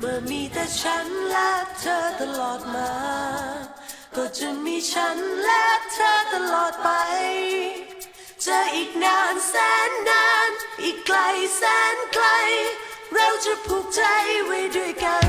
เมื่อมีแต่ฉันและเธอตลอดมา ก็จะมีฉันและเธอตลอดไป จะอีกนานแสนนาน อีกไกลแสนไกล เราจะผูกใจไว้ด้วยกัน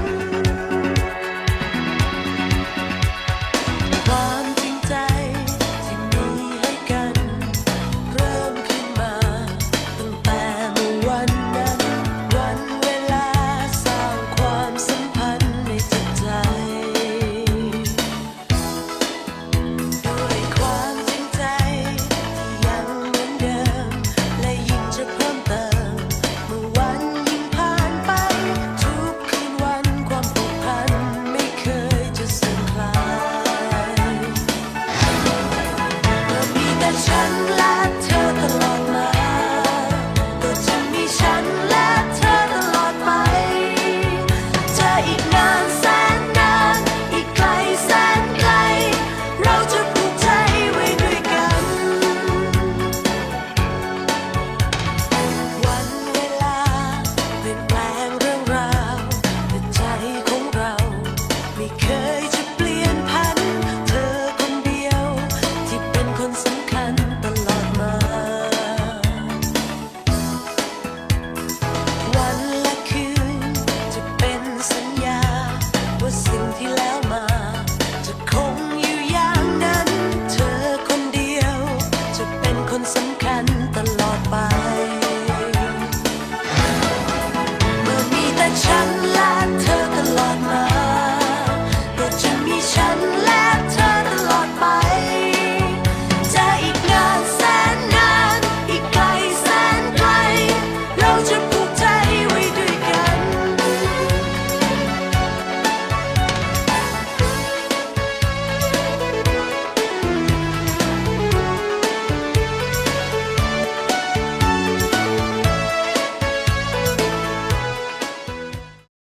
one life.